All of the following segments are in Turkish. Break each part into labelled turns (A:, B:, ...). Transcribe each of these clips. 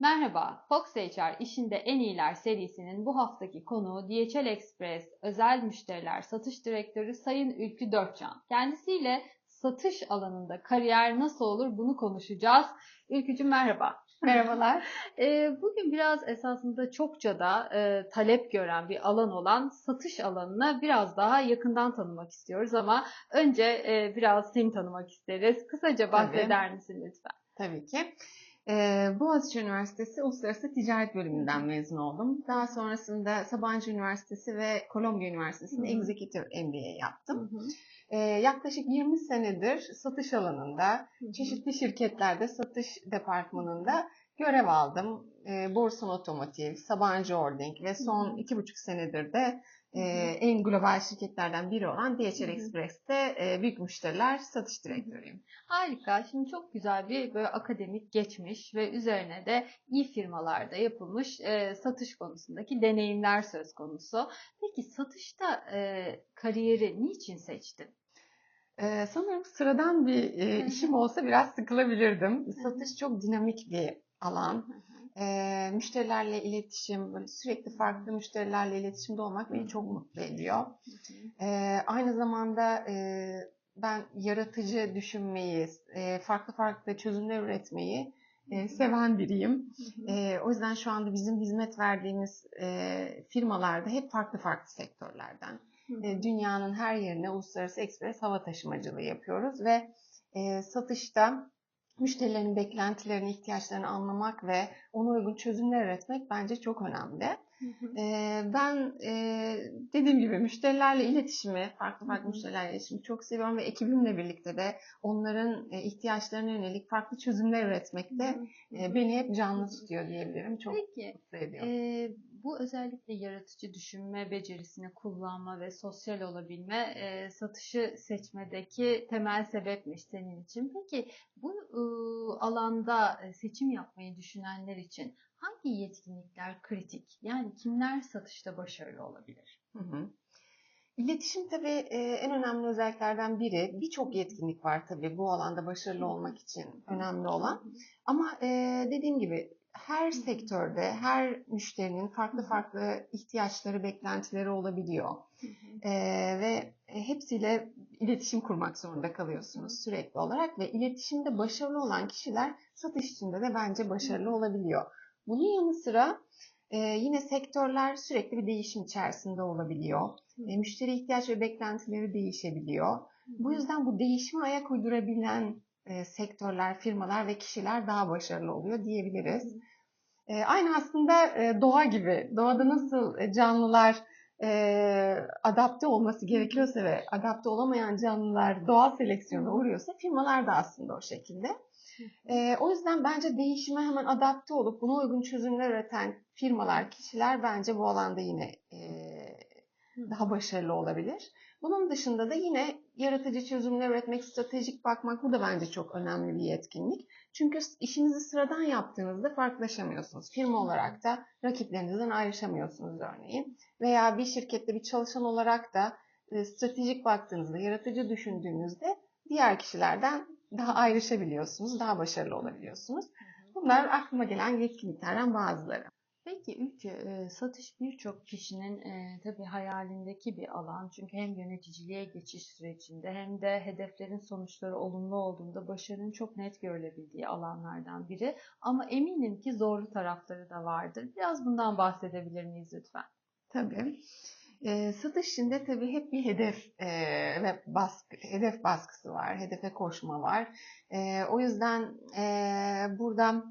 A: Merhaba, Fox HR İşinde En İyiler serisinin bu haftaki konuğu DHL Express özel müşteriler satış direktörü Sayın Ülkü Dörtcan. Kendisiyle satış alanında kariyer nasıl olur bunu konuşacağız. Ülkücüm merhaba.
B: Merhabalar.
A: Ee, Bugün biraz esasında çokça da e, talep gören bir alan olan satış alanına biraz daha yakından tanımak istiyoruz ama önce e, biraz seni tanımak isteriz. Kısaca bahseder misin lütfen?
B: Tabii ki. Ee, Boğaziçi Üniversitesi Uluslararası Ticaret Bölümünden mezun oldum. Daha sonrasında Sabancı Üniversitesi ve Kolombiya Üniversitesi'nde. Executive MBA yaptım.
A: Hı hı.
B: Ee, yaklaşık 20 senedir satış alanında,
A: Hı hı.
B: çeşitli şirketlerde satış departmanında görev aldım. Ee, Borsan Otomotiv, Sabancı Holding ve son iki buçuk senedir de e, en global şirketlerden biri olan DHL. Express'te e, büyük müşteriler satış direktörüyüm.
A: Harika. Şimdi çok güzel bir böyle akademik geçmiş ve üzerine de iyi firmalarda yapılmış e, satış konusundaki deneyimler söz konusu. Peki satışta e, kariyeri niçin seçtin?
B: Ee, sanırım sıradan bir e, işim olsa biraz sıkılabilirdim. Satış çok dinamik bir alan. Ee, müşterilerle iletişim, böyle sürekli farklı müşterilerle iletişimde olmak beni çok mutlu ediyor. Ee, aynı zamanda e, ben yaratıcı düşünmeyi, e, farklı farklı çözümler üretmeyi e, seven biriyim. E, o yüzden şu anda bizim hizmet verdiğimiz e, firmalarda hep farklı farklı sektörlerden. E, dünyanın her yerine uluslararası ekspres hava taşımacılığı yapıyoruz ve e, satışta müşterilerin beklentilerini, ihtiyaçlarını anlamak ve ona uygun çözümler üretmek bence çok önemli. E, ben e, dediğim gibi müşterilerle iletişimi, farklı farklı
A: Hı
B: müşterilerle iletişimi çok seviyorum ve ekibimle birlikte de onların e, ihtiyaçlarına yönelik farklı çözümler üretmekte e, beni hep canlı tutuyor diyebilirim. Çok
A: Peki
B: mutlu ediyor.
A: e, bu özellikle yaratıcı düşünme becerisini kullanma ve sosyal olabilme e, satışı seçmedeki temel sebepmiş senin için. Peki bu e, alanda seçim yapmayı düşünenler için hangi yetkinlikler kritik? Yani kimler satışta başarılı olabilir?
B: Hı hı. İletişim tabii e, en önemli özelliklerden biri. Birçok yetkinlik var tabii bu alanda başarılı olmak için önemli olan. Ama e, dediğim gibi her sektörde her müşterinin farklı farklı ihtiyaçları, beklentileri olabiliyor. E, ve hepsiyle iletişim kurmak zorunda kalıyorsunuz sürekli olarak ve iletişimde başarılı olan kişiler satış içinde de bence başarılı olabiliyor. Bunun yanı sıra e, yine sektörler sürekli bir değişim içerisinde olabiliyor. E, müşteri ihtiyaç ve beklentileri değişebiliyor. Bu yüzden bu değişime ayak uydurabilen e, sektörler, firmalar ve kişiler daha başarılı oluyor diyebiliriz. E, aynı aslında e, doğa gibi. Doğada nasıl e, canlılar e, adapte olması gerekiyorsa ve adapte olamayan canlılar doğal seleksiyona uğruyorsa firmalar da aslında o şekilde. E, o yüzden bence değişime hemen adapte olup buna uygun çözümler üreten firmalar, kişiler bence bu alanda yine e, daha başarılı olabilir. Bunun dışında da yine yaratıcı çözümler üretmek, stratejik bakmak bu da bence çok önemli bir yetkinlik. Çünkü işinizi sıradan yaptığınızda farklılaşamıyorsunuz. Firma olarak da rakiplerinizden ayrışamıyorsunuz örneğin. Veya bir şirkette bir çalışan olarak da e, stratejik baktığınızda, yaratıcı düşündüğünüzde diğer kişilerden daha ayrışabiliyorsunuz, daha başarılı olabiliyorsunuz. Bunlar aklıma gelen yetkinliklerden bazıları.
A: Peki Ülkü, e, satış birçok kişinin e, tabii hayalindeki bir alan. Çünkü hem yöneticiliğe geçiş sürecinde hem de hedeflerin sonuçları olumlu olduğunda başarının çok net görülebildiği alanlardan biri. Ama eminim ki zorlu tarafları da vardır. Biraz bundan bahsedebilir miyiz lütfen?
B: Tabii. E, satış işinde tabii hep bir hedef e, ve baskı, hedef baskısı var, hedefe koşma var. E, o yüzden e, burada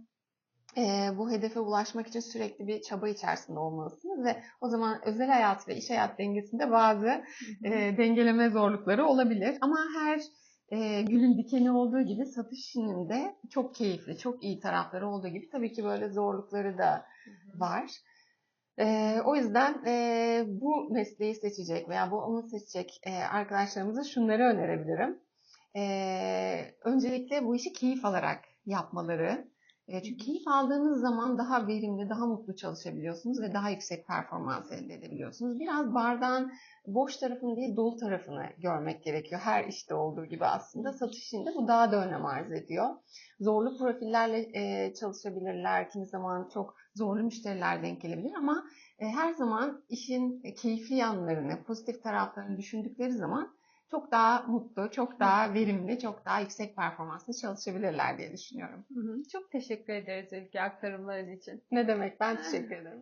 B: e, bu hedefe ulaşmak için sürekli bir çaba içerisinde olmalısınız ve o zaman özel hayat ve iş hayat dengesinde bazı e, dengeleme zorlukları olabilir. Ama her e, gülün dikeni olduğu gibi satış işinin de çok keyifli, çok iyi tarafları olduğu gibi tabii ki böyle zorlukları da var. Ee, o yüzden e, bu mesleği seçecek veya bu onu seçecek e, arkadaşlarımıza şunları önerebilirim. Ee, öncelikle bu işi keyif alarak yapmaları E, çünkü keyif aldığınız zaman daha verimli, daha mutlu çalışabiliyorsunuz ve daha yüksek performans elde edebiliyorsunuz. Biraz bardağın boş tarafını değil dolu tarafını görmek gerekiyor. Her işte olduğu gibi aslında satış işinde bu daha da önem arz ediyor. Zorlu profillerle e, çalışabilirler. Kimi zaman çok zorlu müşteriler denk gelebilir ama e, her zaman işin keyifli yanlarını, pozitif taraflarını düşündükleri zaman çok daha mutlu, çok daha verimli, çok daha yüksek performanslı çalışabilirler diye düşünüyorum.
A: Çok teşekkür ederiz Ülke aktarımların için.
B: Ne demek? Ben teşekkür ederim.